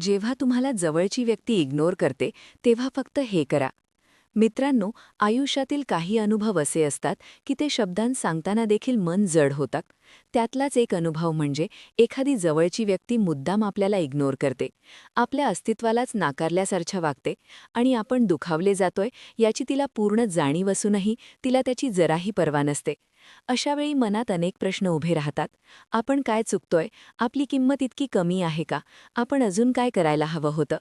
जेव्हा तुम्हाला जवळची व्यक्ती इग्नोर करते तेव्हा फक्त हे करा. मित्रांनो आयुष्यातील काही अनुभव असे असतात की ते शब्दांत सांगताना देखील मन जड होतात. त्यातलाच एक अनुभव म्हणजे एखादी जवळची व्यक्ती मुद्दाम आपल्याला इग्नोर करते. आपल्या अस्तित्वालाच नाकारल्यासारख्या वागते आणि आपण दुखावले जातोय याची तिला पूर्ण जाणीव असूनही तिला त्याची जराही पर्वा नसते. अशावेळी मनात अनेक प्रश्न उभे राहतात. आपण काय चुकतोय? आपली किंमत इतकी कमी आहे का? आपण अजून काय करायला हवं होतं?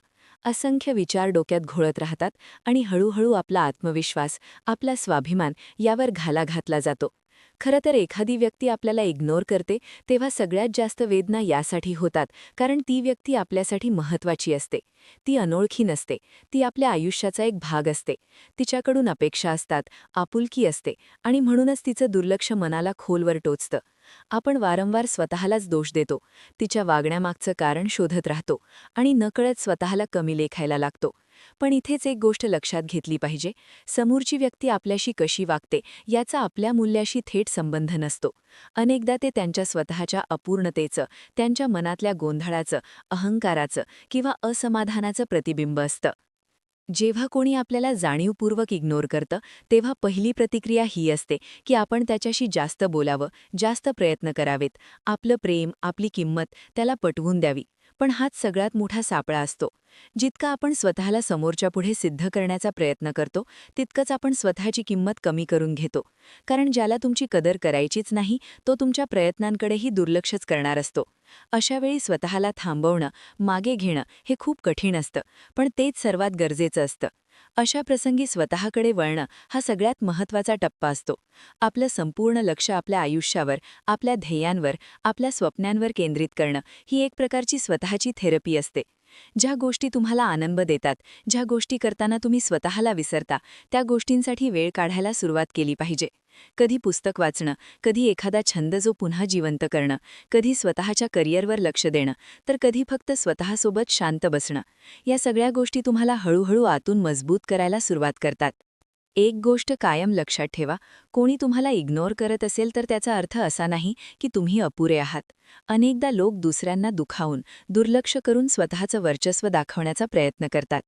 असंख्य विचार डोक्यात घोळत राहतात आणि हळूहळू आपला आत्मविश्वास आपला स्वाभिमान यावर घाला घातला जातो. खरं तर एखादी व्यक्ती आपल्याला इग्नोर करते तेव्हा सगळ्यात जास्त वेदना यासाठी होतात कारण ती व्यक्ती आपल्यासाठी महत्त्वाची असते. ती अनोळखी नसते ती आपल्या आयुष्याचा एक भाग असते. तिच्याकडून अपेक्षा असतात आपुलकी असते आणि म्हणूनच तिचं दुर्लक्ष मनाला खोलवर टोचतं. आपण वारंवार स्वतःलाच दोष देतो तिच्या वागण्यामागचं कारण शोधत राहतो आणि नकळत स्वतःला कमी लेखायला लागतो. पण इथेच एक गोष्ट लक्षात घेतली पाहिजे. समोरची व्यक्ती आपल्याशी कशी वागते याचा आपल्या मूल्याशी थेट संबंध नसतो. अनेकदा ते त्यांच्या स्वतःच्या अपूर्णतेचं त्यांच्या मनातल्या गोंधळाचं अहंकाराचं किंवा असमाधानाचं प्रतिबिंब असतं. जेव्हा कोणी आपल्याला जाणीवपूर्वक इग्नोर करतं तेव्हा पहिली प्रतिक्रिया ही असते की आपण त्याच्याशी जास्त बोलावं जास्त प्रयत्न करावेत. आपलं प्रेम आपली किंमत त्याला पटवून द्यावी. पण हाच सगळ्यात मोठा सापळा असतो. जितका आपण स्वतःला समोरच्या पुढे सिद्ध करण्याचा प्रयत्न करतो तितकंच आपण स्वतःची किंमत कमी करून घेतो. कारण ज्याला तुमची कदर करायचीच नाही तो तुमच्या प्रयत्नांकडेही दुर्लक्षच करणार असतो. अशावेळी स्वतःला थांबवणं मागे घेणं हे खूप कठीण असतं पण तेच सर्वात गरजेचं असतं. अशा प्रसंगी स्वतःकडे वळणं हा सगळ्यात महत्त्वाचा टप्पा असतो. आपलं संपूर्ण लक्ष आपल्या आयुष्यावर आपल्या ध्येयांवर आपल्या स्वप्नांवर केंद्रित करणं ही एक प्रकारची स्वतःची थेरपी असते. ज्या गोष्टी तुम्हाला आनंद देतात ज्या गोष्टी करताना तुम्ही स्वतःला विसरता त्या गोष्टींसाठी वेळ काढायला सुरुवात केली पाहिजे. कधी पुस्तक वाचणं कधी एखादा छंद जो पुन्हा जिवंत करणं कधी स्वतःच्या करिअरवर लक्ष देणं तर कधी फक्त स्वतःसोबत शांत बसणं. या सगळ्या गोष्टी तुम्हाला हळूहळू आतून मजबूत करायला सुरुवात करतात. एक गोष्ट कायम लक्षात ठेवा कोणी तुम्हाला इग्नोर करत असेल तर त्याचा अर्थ असा नाही की तुम्ही अपुरे आहात. अनेकदा लोक दुसऱ्यांना दुखावून दुर्लक्ष करून स्वतःचं वर्चस्व दाखवण्याचा प्रयत्न करतात.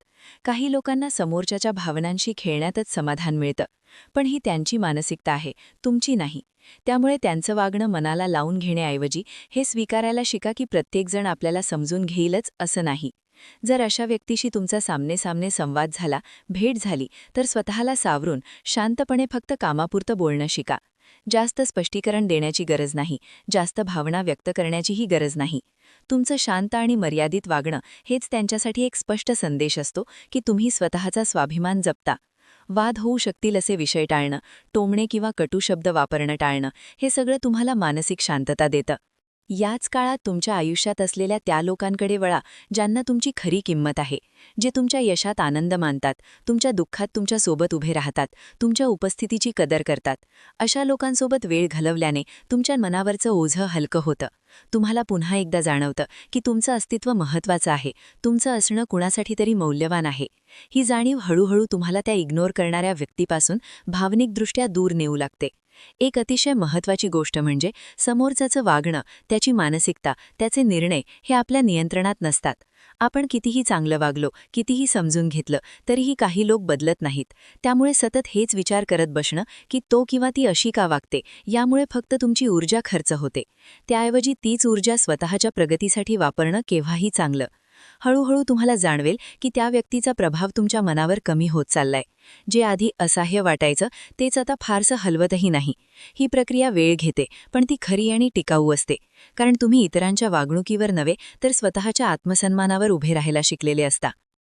काही लोकांना समोरच्याच्या भावनांशी खेळण्यातच समाधान मिळतं पण ही त्यांची मानसिकता आहे तुमची नाही. त्यामुळे त्यांचं वागणं मनाला लावून घेण्याऐवजी हे स्वीकारायला शिका की प्रत्येकजण आपल्याला समजून घेईलच असं नाही. जर अशा व्यक्तीशी तुमचा सामने सामने संवाद झाला भेट झाली तर स्वतःला सावरून शांतपणे फक्त कामापुरतं बोलणं शिका. जास्त स्पष्टीकरण देण्याची गरज नाही जास्त भावना व्यक्त करण्याचीही गरज नाही. तुमचं शांत आणि मर्यादित वागणं हेच त्यांच्यासाठी एक स्पष्ट संदेश असतो की तुम्ही स्वतःचा स्वाभिमान जपता. वाद होऊ शकतील असे विषय टाळणं टोमणे किंवा कटू शब्द वापरणं टाळणं हे सगळं तुम्हाला मानसिक शांतता देतं. याच काळात तुमच्या आयुष्यात असलेल्या त्या लोकांकडे वळा ज्यांना तुमची खरी किंमत आहे जे तुमच्या यशात आनंद मानतात तुमच्या दुःखात तुमच्यासोबत उभे राहतात तुमच्या उपस्थितीची कदर करतात. अशा लोकांसोबत वेळ घालवल्याने तुमच्या मनावरचं ओझं हलकं होतं. तुम्हाला पुन्हा एकदा जाणवतं की तुमचं अस्तित्व महत्त्वाचं आहे तुमचं असणं कुणासाठी तरी मौल्यवान आहे. ही जाणीव हळूहळू तुम्हाला त्या इग्नोर करणाऱ्या व्यक्तीपासून भावनिकदृष्ट्या दूर नेऊ लागते. एक अतिशय महत्त्वाची गोष्ट म्हणजे समोरच्याचं वागणं त्याची मानसिकता त्याचे निर्णय हे आपल्या नियंत्रणात नसतात. आपण कितीही चांगलं वागलो कितीही समजून घेतलं तरीही काही लोक बदलत नाहीत. त्यामुळे सतत हेच विचार करत बसणं की तो किंवा ती अशी का वागते यामुळे फक्त तुमची ऊर्जा खर्च होते. त्याऐवजी तीच ऊर्जा स्वतःच्या प्रगतीसाठी वापरणं केव्हाही चांगलं. हळूहळू तुम्हाला जाणवेल की त्या व्यक्तीचा प्रभाव तुमच्या मनावर कमी होत चाललाय. जे आधी असहाय्य वाटायचं तेच आता फारसं हलवतही नाही. ही प्रक्रिया वेळ घेते पण ती खरी आणि टिकाऊ असते. कारण तुम्ही इतरांच्या वागणुकीवर नव्हे तर स्वतःच्या आत्मसन्मानावर उभे राहायला शिकलेले असता.